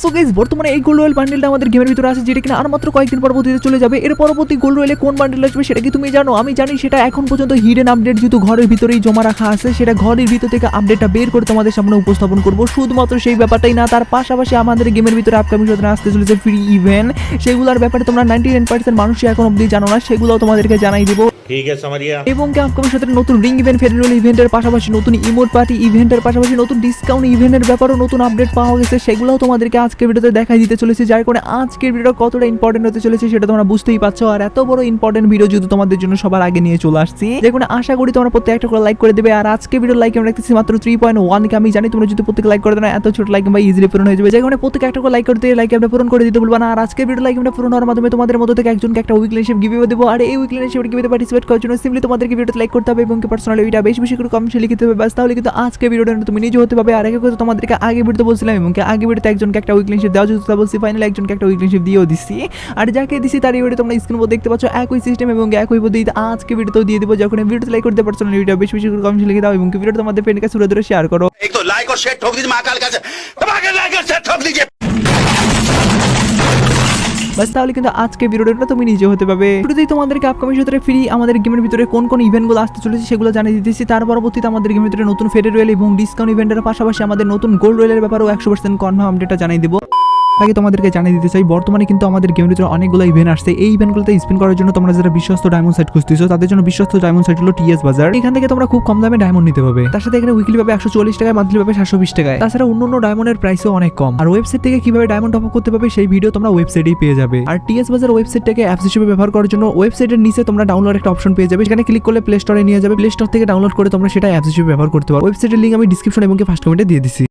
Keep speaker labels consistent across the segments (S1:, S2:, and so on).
S1: So guys বর্তমানে এই gold royal বান্ডেলটা আমাদের গেমের ভিতরে আছে, যেটা কিনা আর মাত্র কয়েকদিন পরবর্তীতে চলে যাবে। এর পরবর্তী গোল্ড রয়েলে কোন বান্ডেল আসবে সেটা কি তুমি জানো? আমি জানি সেটা এখন পর্যন্ত হিডেন আপডেট যেহেতু ঘরের ভিতরেই জমা রাখা আছে, সেটা ঘরের ভিতর থেকে আপডেটটা বের করে তোমাদের সামনে উপস্থাপন করব। শুধুমাত্র সেই ব্যাপারটাই না, তার পাশাপাশি আমাদের গেমের ভিতরে আপকামিং সাথে আসতে চলেছে ফ্রি ইভেন্ট সেগুলোর ব্যাপারে তোমরা নাইনটি নাইন পার্সেন্ট মানুষই এখন অব্দি জানো না সেগুলো তোমাদেরকে জানাই দিব।
S2: ঠিক আছে, মারিয়া।
S1: এবং আপকামিং সাথে নতুন রিং ইভেন্ট ফেডারেল ইভেন্টের পাশাপাশি নতুন ইমোট পার্টি ইভেন্টের পাশাপাশি নতুন ডিসকাউন্ট ইভেন্টের ব্যাপারেও নতুন আপডেট পাওয়া গেছে, সেগুলোও তোমাদেরকে আজকের ভিডিওতে দেখাই দিতে চলেছে, যার কারণে আজকের ভিডিও কতটা ইম্পর্টেন্ট হতে চলেছে সেটা তোমরা বুঝতেই পারছ, আর এত বড় ইম্পর্টেন্ট ভিডিও যদি তোমাদের জন্য সবার আগে নিয়ে চলে আসছি, যে আশা করি তোমরা প্রত্যেকটা করে লাইক করে দেবে, আর আজকে ভিডিও লাইক আমি রাখতেছি মাত্র থ্রি পয়েন্ট ওয়ানকে আমি জানি তোমরা যদি প্রত্যেক লাইক করে দেবে এত ছোট লাইক বা ইজিলি পূরণ হয়ে যাবে, যে কারণে প্রত্যেক একটা করে লাইক করতে লাইক আমরা পূরণ করে দিতে বলব না, আর আজকে ভিডিও লাইক আমরা পূরণ হওয়ার মাধ্যমে তোমাদের মধ্যে থেকে একজনকে একটা উইকলি শিপ গিভে দেবো, আর এই উইকলি শিপ গিভে পার্টিসিপেট করার জন্য সিম্পলি তোমাদেরকে ভিডিওতে লাইক করতে হবে এবং পার্সোনালি ভিডিও বেশি বেশি করে কমেন্টে লিখতে হবে ব্যাস তাহলে কিন্তু আজকে ভিডিওটা তুমি নিজে হতে পারবে আর একে কথা তোমাদেরকে আগে ভিডিওতে বলছিলাম এবং কি আগে ভিডিওতে একজনকে একটা উইকলি হিসেবে দেওয়া যেত তা বলছি ফাইনালি একজনকে একটা উইকলি হিসেবে দিয়েও দিচ্ছি আর যাকে দিছি তার এই ভিডিও তোমরা স্ক্রিন উপর দেখতে পাচ্ছ একই সিস্টেম এবং একই পদ্ধতিতে আজকে ভিডিওতেও দিয়ে দেবো যখন ভিডিওতে লাইক করতে পারসোনালি ভিডিও বেশি বেশি করে কমেন্টে লিখে দাও এবং ভিডিওটা তোমাদের ফ্রেন্ডকে সুরে ধরে শেয়ার করো
S2: एक तो लाइक और शेयर ठोक दीजिए महाकाल का धमाके लाइक और शेयर ठोक दीजिए
S1: বাস তাহলে কিন্তু আজকে ভিডিওটা তুমি নিজে হতে পাবে শুরুতেই তোমাদেরকে আপকামিং সূত্রে ফ্রি আমাদের গেমের ভিতরে কোন কোন ইভেন্টগুলো আসতে চলেছে সেগুলো জানিয়ে দিতেছি। তার পরবর্তীতে আমাদের গেমের ভিতরে নতুন ফেডে রয়েল এবং ডিসকাউন্ট ইভেন্টের পাশাপাশি আমাদের নতুন গোল্ড রয়েলের ব্যাপারেও একশো পার্সেন্ট কনফার্ম আপডেটটা জানিয়ে দিব। আগে তোমাদেরকে জানিয়ে দিতে চাই, বর্তমানে কিন্তু আমাদের গেমের ভিতরে অনেকগুলো ইভেন্ট আসছে। এই ইভেন্টগুলোতে স্পিন করার জন্য তোমরা যারা বিশ্বস্ত ডায়মন্ড সেট খুঁজতেছো, তাদের জন্য বিশ্বস্ত ডায়মন্ড সেট হলো টিএস বাজার এখান থেকে তোমরা খুব কম দামে ডায়মন্ড নিতে পারবে। তার সাথে এখানে উইকলি পাবে একশো চল্লিশ টাকায় মান্থলি পাবে সাতশো বিশ টাকায়। তাছাড়া অন্য অন্য ডায়মন্ডের প্রাইসও অনেক কম। আর ওয়েবসাইট থেকে কীভাবে ডায়মন্ড টপ করতে পারবে, সেই ভিডিও তোমরা ওয়েবসাইটেই পেয়ে যাবে। আর টিএস বাজার ওয়েবসাইটটাকে অ্যাপস হিসেবে ব্যবহার করার জন্য ওয়েবসাইটের নিচে তোমরা ডাউনলোড একটা অপশন পেয়ে যাবে। সেখানে ক্লিক করলে প্লে স্টোরে নিয়ে যাবে। প্লে স্টোর থেকে ডাউনলোড করে তোমরা সেটা অ্যাপস হিসেবে ব্যবহার করতে পারো। ওয়েবসাইটের লিঙ্ক আমি ডিসক্রিপশন এবং ফার্স্ট কমেন্টে দিয়ে দিচ্ছি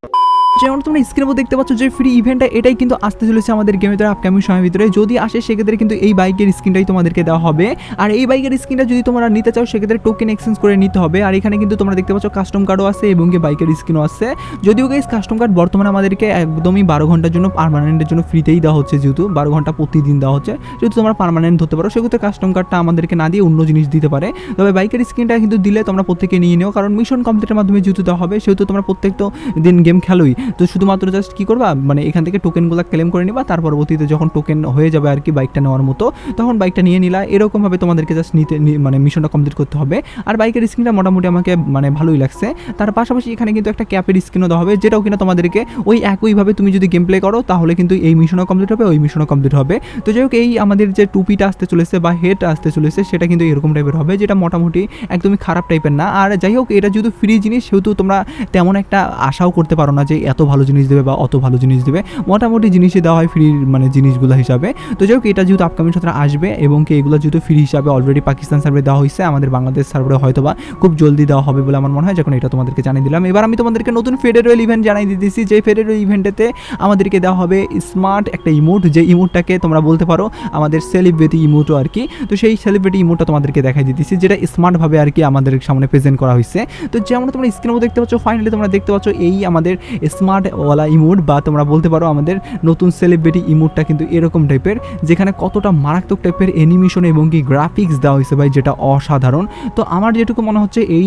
S1: যেমন তোমরা স্ক্রিনের মধ্যে দেখতে পাচ্ছ যে ফ্রি ইভেন্টটা এটাই কিন্তু আসতে চলেছে আমাদের গেমের ভিতরে আপকামিং সময়ের ভিতরে। যদি আসে, সেক্ষেত্রে কিন্তু এই বাইকের স্ক্রিনটাই তোমাদেরকে দেওয়া হবে। আর এই বাইকের স্ক্রিনটা যদি তোমরা নিতে চাও, সেক্ষেত্রে টোকেন এক্সচেঞ্জ করে নিতে হবে। আর এখানে কিন্তু তোমরা দেখতে পাচ্ছ কাস্টম কার্ডও আছে এবং কি বাইকের স্ক্রিনও আছে। যদিও গাইস কাস্টম কার্ড বর্তমানে আমাদেরকে একদমই বারো ঘণ্টার জন্য পারমানেন্টের জন্য ফ্রিতেই দেওয়া হচ্ছে যেহেতু, বারো ঘণ্টা প্রতিদিন দেওয়া হচ্ছে। যেহেতু তোমরা পার্মানেন্ট ধরতে পারো, সেক্ষেত্রে কাস্টম কার্ডটা আমাদেরকে না দিয়ে অন্য জিনিস দিতে পারে। তবে বাইকের স্ক্রিনটা কিন্তু দিলে তোমরা প্রত্যেকে নিয়ে নিও, কারণ মিশন কমপ্লিটের মাধ্যমে যেহেতু দেওয়া হবে, সেহেতু তোমরা প্রত্যেক তো দিন গেম খেলোই। তো শুধুমাত্র জাস্ট কী করবা? মানে এখান থেকে টোকেনগুলো ক্লেম করে নিবা, তার পরবর্তীতে যখন টোকেন হয়ে যাবে আর কি বাইকটা নেওয়ার মতো, তখন বাইকটা নিয়ে নিলা। এরকমভাবে তোমাদেরকে জাস্ট নিতে মানে মিশনটা কমপ্লিট করতে হবে। আর বাইকের স্ক্রিনটা মোটামুটি আমাকে মানে ভালোই লাগছে। তার পাশাপাশি এখানে কিন্তু একটা ক্যাপের স্ক্রিনও দেওয়া হবে, যেটাও কিনা তোমাদেরকে ওই একইভাবে তুমি যদি গেম প্লে করো, তাহলে কিন্তু এই মিশনও কমপ্লিট হবে, ওই মিশনও কমপ্লিট হবে। তো যাই হোক এই আমাদের যে টুপিটা আসতে চলেছে বা হেড আসতে চলেছে, সেটা কিন্তু এরকম টাইপের হবে, যেটা মোটামুটি একদমই খারাপ টাইপের না। আর যাই হোক এটা যেহেতু ফ্রি জিনিস, সেহেতু তোমরা তেমন একটা আশাও করতে পারো না যে এত ভালো জিনিস দেবে বা অত ভালো জিনিস দেবে, মোটামুটি জিনিসই দেওয়া হয় ফ্রি মানে জিনিসগুলো হিসাবে। তো যাই হোক, এটা যেহেতু আপকামিং সত্রে আসবে এবং কি এগুলো যেহেতু ফ্রি হিসাবে অলরেডি পাকিস্তান সার্ভে দেওয়া হয়েছে, আমাদের বাংলাদেশ সার্ভে হয়তো বা খুব জলদি দেওয়া হবে বলে আমার মনে হয়, যখন এটা তোমাদেরকে জানিয়ে দিলাম। এবার আমি তোমাদেরকে নতুন ফেডারেল ইভেন্ট জানিয়ে দিতেছি যে ফেডারেল ইভেন্টেতে আমাদেরকে দেওয়া হবে স্মার্ট একটা ইমোট যে ইমোটটাকে তোমরা বলতে পারো, আমাদের সেলিব্রিটি ইমোটও আর কি। তো সেই সেলিব্রিটি ইমোটটা তোমাদেরকে দেখাই দিতেছি যেটা স্মার্টভাবে আর কি আমাদের সামনে প্রেজেন্ট করা হয়েছে। তো যেমন তোমরা স্ক্রিনের মধ্যে দেখতে পাচ্ছ ফাইনালি তোমরা দেখতে পাচ্ছ, এই আমাদের স্মার্ট ওয়ালা ইমোট বা তোমরা বলতে পারো আমাদের নতুন সেলিব্রিটি ইমোটটা কিন্তু এরকম টাইপের যেখানে কতটা মারাত্মক টাইপের অ্যানিমেশন এবং কি গ্রাফিক্স দেওয়া হয়েছে ভাই যেটা অসাধারণ। তো আমার যেটুকু মনে হচ্ছে এই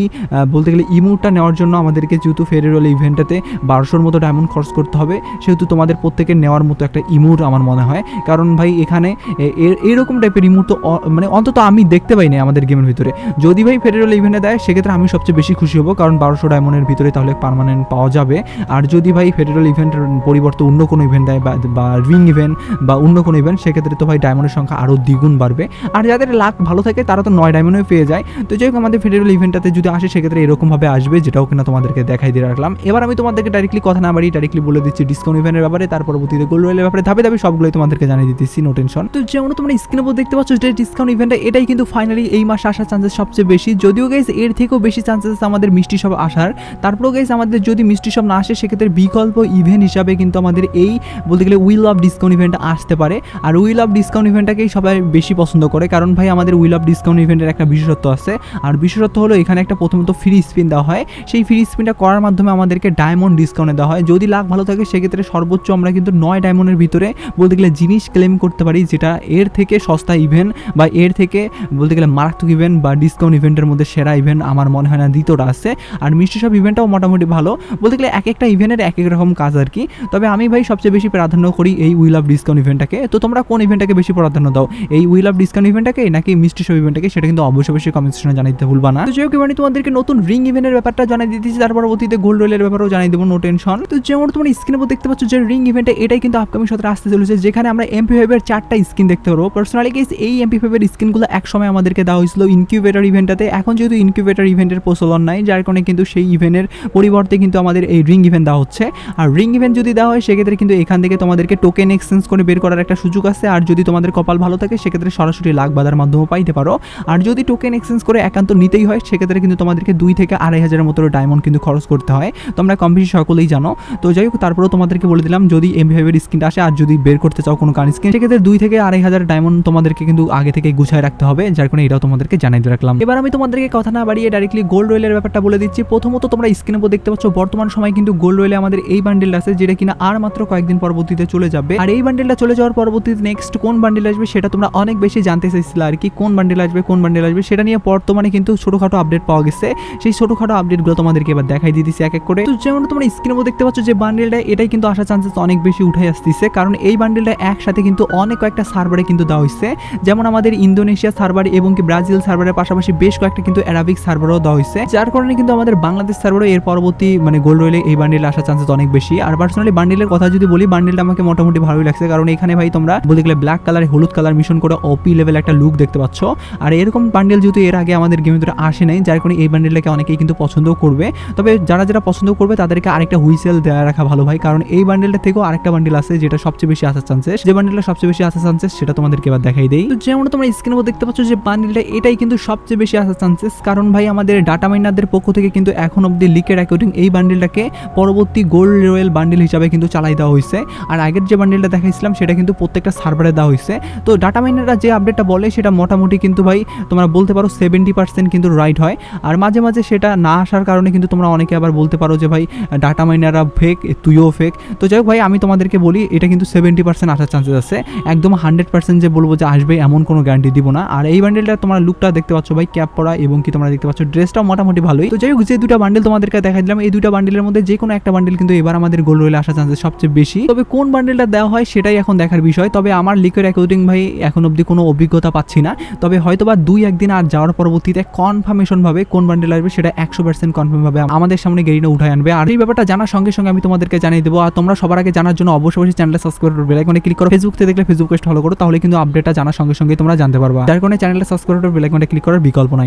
S1: বলতে গেলে ইমোটটা নেওয়ার জন্য আমাদেরকে যেহেতু ফেডারেল ইভেন্টটাতে বারোশোর মতো ডায়মন্ড খরচ করতে হবে, সেহেতু তোমাদের প্রত্যেকের নেওয়ার মতো একটা ইমোট আমার মনে হয়। কারণ ভাই এখানে এরকম টাইপের ইমোট তো মানে অন্তত আমি দেখতে পাই না আমাদের গেমের ভিতরে। যদি ভাই ফেডারেল ইভেন্টে দেয়, সেক্ষেত্রে আমি সবচেয়ে বেশি খুশি হব, কারণ বারোশো ডায়মন্ডের ভিতরে তাহলে পার্মানেন্ট পাওয়া যাবে। আর যদি ভাই ফেডারেল ইভেন্টের পরিবর্তে অন্য কোনো ইভেন্ট দেয় বা- রিং ইভেন্ট বা অন্য কোনো ইভেন্ট সেক্ষেত্রে তো ভাই ডায়মন্ডের সংখ্যা আরও দ্বিগুণ বাড়বে। আর যাদের লাক ভালো থাকে, তারা তো নয় ডায়মন্ডে পেয়ে যায়। তো যাই হোক, আমাদের ফেডারেল ইভেন্টটাতে যদি আসে, সেক্ষেত্রে এরকমভাবে আসবে, যেটাও কিনা তোমাদেরকে দেখাই দিয়ে রাখলাম। এবার আমি তোমাদেরকে ডাইরেক্টলি কথা না বাড়ি ডাইরেক্টলি বলে দিচ্ছি ডিসকাউন্ট ইভেন্টের ব্যাপারে, তার পরবর্তীতে গোল্ড রয়েলের ব্যাপারে, ধাপে ধাপে সবগুলোই তোমাদেরকে জানিয়ে দিতেছি নো টেনশন তো যেমন তোমরা স্ক্রিনের উপর দেখতে পাচ্ছ যে ডিসকাউন্ট ইভেন্টে এটাই কিন্তু ফাইনালি এই মাসে আসার চান্সেস সবচেয়ে বেশি। যদিও গাইজ এর থেকেও বেশি চান্সেস আমাদের মিষ্টি সব আসার। তারপরেও গাইজ আমাদের যদি মিষ্টি সব না আসে, সেক্ষেত্রে বিকল্প ইভেন্ট হিসাবে কিন্তু আমাদের এই বলতে গেলে উইল অফ ডিসকাউন্ট ইভেন্ট আসতে পারে। আর উইল অফ ডিসকাউন্ট ইভেন্টটাকেই সবাই বেশি পছন্দ করে, কারণ ভাই আমাদের উইল অফ ডিসকাউন্ট ইভেন্টের একটা বিশেষত্ব আছে। আর বিশেষত্ব হলো এখানে একটা প্রথমত ফ্রি স্পিন দেওয়া হয়। সেই ফ্রি স্পিনটা করার মাধ্যমে আমাদেরকে ডায়মন্ড ডিসকাউন্টে দেওয়া হয়। যদি লাখ ভালো থাকে, সেক্ষেত্রে সর্বোচ্চ আমরা কিন্তু নয় ডায়মন্ডের ভিতরে বলতে গেলে জিনিস ক্লেম করতে পারি, যেটা এর থেকে সস্তা ইভেন্ট বা এর থেকে বলতে গেলে মারাত্মক ইভেন্ট বা ডিসকাউন্ট ইভেন্টের মধ্যে সেরা ইভেন্ট আমার মনে হয় না দ্বিতীয়টা আছে। আর মিষ্টি সব ইভেন্টটাও মোটামুটি ভালো। বলতে গেলে এক একটা ইভেন্টের এক এক রকম কাজ আর কি। তবে আমি ভাই সবচেয়ে বেশি প্রাধান্য করি এই উইল অফ ডিসকাউন্ট ইভেন্টটাকে তো তোমরা কোন ইভেন্টটাকে বেশি প্রাধান্য দাও? এই উইল অফ ডিসকাউন্ট ইভেন্টটাকে নাকি মিষ্টি শো ইভেন্টটাকে সেটা কিন্তু অবশ্যই অবশ্যই কমেন্ট সেকশনে জানাই দিতে ভুলবা না। তো এবার আমি তোমাদেরকে নতুন রিং ইভেন্টের ব্যাপারটা জানাই দিতেছি তার পরবর্তীতে গোল্ড রোলের ব্যাপারেও জানাই দেবো নো টেনশন তো যেমন তোমরা স্ক্রিনে উপর দেখতে পাচ্ছ যে রিং ইভেন্টে এটাই কিন্তু আপকামিং সত্রে আসতে চলেছে। যেখানে আমরা এমপি ফাইভের চারটা স্কিন দেখতে পারব। পার্সোনালি কেস এই এমপি ফাইভের স্কিনগুলো এক সময় আমাদেরকে দেওয়া হয়েছিল ইনকিউবেটর ইভেন্টটাতে এখন যেহেতু ইনকিউবেটর ইভেন্টের প্রচলন নাই, যার কারণে কিন্তু সেই ইভেন্টের পরিবর্তে কিন্তু আমাদের এই রিং ইভেন্ট দেওয়া হচ্ছে। আর রিং ইভেন্ট যদি দেওয়া হয়, সেক্ষেত্রে কিন্তু এখান থেকে তোমাদেরকে টোকেন এক্সচেঞ্জ করে বের করার একটা সুযোগ আছে। আর যদি তোমাদের কপাল ভালো থাকে, সেক্ষেত্রে সরাসরি লাখ বাজার মাধ্যমে পাইতে পারো। আর যদি টোকেন এক্সচেঞ্জ করে একান্ত নিতেই হয়, সেক্ষেত্রে কিন্তু তোমাদেরকে দুই থেকে আড়াই হাজারের মতো ডায়মন্ড কিন্তু খরচ করতে হয়। তোমরা কম বেশি সকলেই জানো। তো যাই হোক, তারপরেও তোমাদেরকে বলে দিলাম, যদি এম ফাইভের স্কিনটা আসে, আর যদি বের করতে চাও কোনো কান স্কিন সেক্ষেত্রে দুই থেকে আড়াই হাজার ডায়মন্ড তোমাদেরকে কিন্তু আগে থেকে গুছায় রাখতে হবে, যার কারণে এটাও তোমাদেরকে জানাই দিয়ে রাখলাম। এবার আমি তোমাদেরকে কথা না বাড়িয়ে ডাইরেক্টলি গোল্ড রয়েলের ব্যাপারটা বলে দিচ্ছি। প্রথমত তোমরা স্ক্রিনে উপর দেখতে পাচ্ছ, বর্তমান সময় কিন্তু গোল্ড রয়েলে আমাদের এই বান্ডেলটা আছে, যেটা কিনা আর মাত্র কয়েকদিন পরবর্তীতে চলে যাবে। আর এই বান্ডেলটা চলে যাওয়ার পরবর্তীতে নেক্সট কোন বান্ডেল আসবে সেটা তোমরা অনেক বেশি জানতে চাইছিলে আর কি, কোন বান্ডেল আসবে, কোন বান্ডেল আসবে সেটা নিয়ে বর্তমানে কিন্তু ছোটখাটো আপডেট পাওয়া গেছে। সেই ছোটখাটো আপডেটগুলো তোমাদেরকে এবার দেখাই দিতেছি এক এক করে। তো যেমন তোমরা স্ক্রিনে দেখতে পাচ্ছ যে বান্ডেলটা এটাই কিন্তু আসার চান্সেস অনেক বেশি উঠে আসতেছে, কারণ এই বান্ডেলটা একসাথে কিন্তু অনেক কয়েকটা সার্ভারে কিন্তু দেওয়া হয়েছে। যেমন আমাদের ইন্দোনেশিয়া সার্ভার এবং কি ব্রাজিল সার্ভারের পাশাপাশি বেশ কয়েকটা কিন্তু অ্যারাবিক সার্ভারও দেওয়া হয়েছে। যার কারণে কিন্তু আমাদের বাংলাদেশ সার্ভারও এর পরবর্তী মানে গোল্ড রয়েলে এই বান্ডেল আসার চান্সেস অনেক বেশি। আর পার্সোনালি বান্ডেলের কথা যদি বলি বান্ডেলটা আমাকে মোটামুটি ভালোই লাগছে। কারণ এখানে ভাই তোমরা বলতে গেলে ব্ল্যাক কালার হলুদ কালার মিশন করে ওপি লেভেল একটা লুক দেখতে পাচ্ছ। আর এরকম বান্ডিল যেহেতু এর আগে আমাদের গেমের ভিতরে আসে নাই, যার কারণে এই বান্ডেলটাকে অনেকেই কিন্তু পছন্দ করবে। তবে যারা যারা পছন্দ করবে, তাদেরকে আরেকটা হুইসেল দেওয়া রাখা ভালো ভাই। কারণ এই বান্ডেলটা থেকেও আরেকটা বান্ডিল আছে, যেটা সবচেয়ে বেশি আসার চান্সেস যে বান্ডেলটা সবচেয়ে বেশি আসার চান্সেস সেটা তোমাদেরকে এবার দেখাই দেই। তো যেমন তোমরা স্ক্রিনে উপর দেখতে পাচ্ছ যে বান্ডেলটা এটাই কিন্তু সবচেয়ে বেশি আসার চান্সেস কারণ ভাই আমাদের ডাটা মাইনারদের পক্ষ থেকে কিন্তু এখন অব্দি লিকের অ্যাকর্ডিং এই বান্ডেলটাকে পরবর্তী গোল্ড রয়েল বান্ডেল হিসাবে কিন্তু চালাই দেওয়া হয়েছে। আর আগের যে বান্ডেলটা দেখাইছিলাম, সেটা কিন্তু প্রত্যেকটা সার্ভারে দেওয়া হয়েছে। তো ডাটা মাইনাররা যে আপডেটটা বলে, সেটা মোটামুটি কিন্তু ভাই, তোমরা বলতে পারো সেভেন্টি পার্সেন্ট কিন্তু রাইট হয়। আর মাঝে মাঝে সেটা না আসার কারণে কিন্তু তোমরা অনেকে আবার বলতে পারো যে ভাই ডাটা মাইনাররা ফেক তুইও ফেক তো যাই হোক ভাই, আমি তোমাদেরকে বলি, এটা কিন্তু সেভেন্টি পার্সেন্ট আসার চান্সেস আছে। একদম হান্ড্রেড পার্সেন্ট যে বলব যে আসবে, এমন কোনো গ্যারান্টি দিব না। আর এই বান্ডেলটা তোমরা লুকটা দেখতে পাচ্ছ ভাই ক্যাপ পরা, এবং কি তোমরা দেখতে পাচ্ছ ড্রেসটাও মোটামুটি ভালোই। তো যাই হোক, যে দুটা বান্ডেল তোমাদেরকে দেখা দিলাম, এই দুটা বান্ডেলের মধ্যে যে কোনো একটা বান্ডেল কিন্তু এবার আমাদের গোল্ড রয়েলে আসার চান্সেস সবচেয়ে বেশি। তবে কোন বান্ডেলটা দেওয়া হয় সেটাই এখন দেখার বিষয়। তবে আমার লিকের অ্যাকর্ডিং ভাই এখন অবধি কোনো অভিজ্ঞতা পাচ্ছি না। তবে হয়তো বা দুই একদিন আর যাওয়ার পরবর্তীতে কনফার্মেশন ভাবে কোন বান্ডেল আসবে সেটা একশো পার্সেন্ট কনফার্ম ভাবে আমাদের সামনে গেরিনে উঠায় আনবে। আর এই ব্যাপারটা জানার সঙ্গে সঙ্গে আমি তোমাদেরকে জানিয়ে দেবো। আর তোমরা সবার আগে জানার জন্য অবশ্যই অবশ্যই চ্যানেলটা সাবস্ক্রাইব করবে। বেলাইকনে ক্লিক করো। ফেসবুক থেকে দেখলে ফেসবুক পেজ ফলো করো। তাহলে কিন্তু আপডেটটা জানার সঙ্গে সঙ্গে তোমরা জানতে পারবা। যার কারণে চ্যানেলটা সাবস্ক্রাইব করবে বেলাইকনে ক্লিক করার বিকল্প নাই।